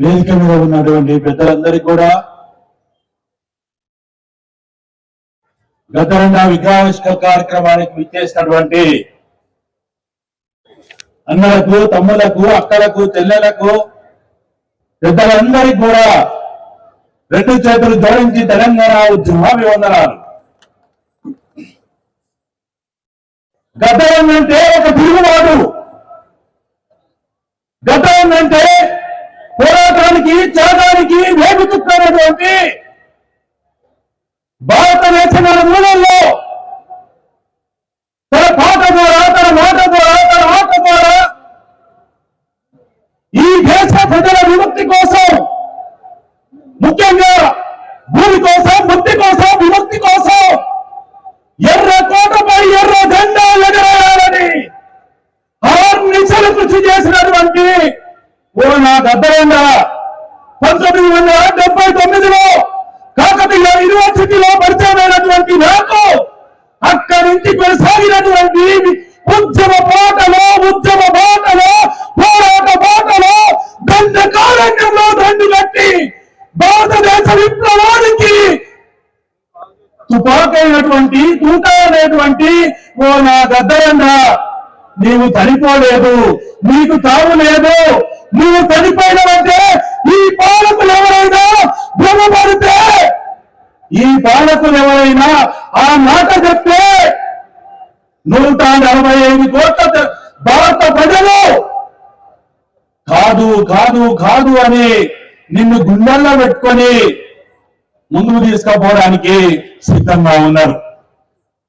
వేదిక మీద ఉన్నటువంటి పెద్దలందరికీ కూడా గతరంగా విగ్రహావిష్కరణ కార్యక్రమానికి విచ్చేసినటువంటి అన్నలకు తమ్ములకు అక్కలకు చెల్లెలకు పెద్దలందరికీ కూడా రెండు చేతులు జోడించి తెలంగాణ ఉద్యమాభివందనాలు. గతం అంటే ఒక తిరుగుబాటు గతం అంటే పోరాటానికి త్యాగానికి వేపుతున్నటువంటి చుక్కైనటువంటి భారతదేశం మూలంలో తన పాట ద్వారా తన మాట ద్వారా తన ఆట ద్వారా ఈ దేశ ప్రజల విముక్తి కోసం ముఖ్యంగా భూమి కోసం ముక్తి కోసం విముక్తి కోసం ఎర్ర కోటపై ఎర్ర జెండా ఎగరేయాలని ఆరు నిశలు కృషి చేసినటువంటి ఓ నాకు అర్థమైందా పంతొమ్మిది వందల డెబ్బై తొమ్మిదిలో కాకతీయ యూనివర్సిటీలో పరిచయమైనటువంటి నాకు అక్కడి నుంచి కొనసాగినటువంటి ఉద్యమ పాటలో ఉద్యమ బాటలో పోరాట బాటలో దండకారణ్యంలో దండు కట్టి భారతదేశ విప్లవానికి తుపాకైనటువంటి తూట అనేటువంటి ఓ నా గద్దరంగా నీవు చనిపోలేదు నీకు తావు లేదు నీవు చనిపోయినవంటే పాలకులు ఎవరైనా ఆ మాట చెప్తే నూట నలభై ఐదు కోట్ల భారత ప్రజలు కాదు కాదు కాదు అని నిన్ను గుండెల్లో పెట్టుకొని ముందుకు తీసుకుపోవడానికి సిద్ధంగా ఉన్నారు.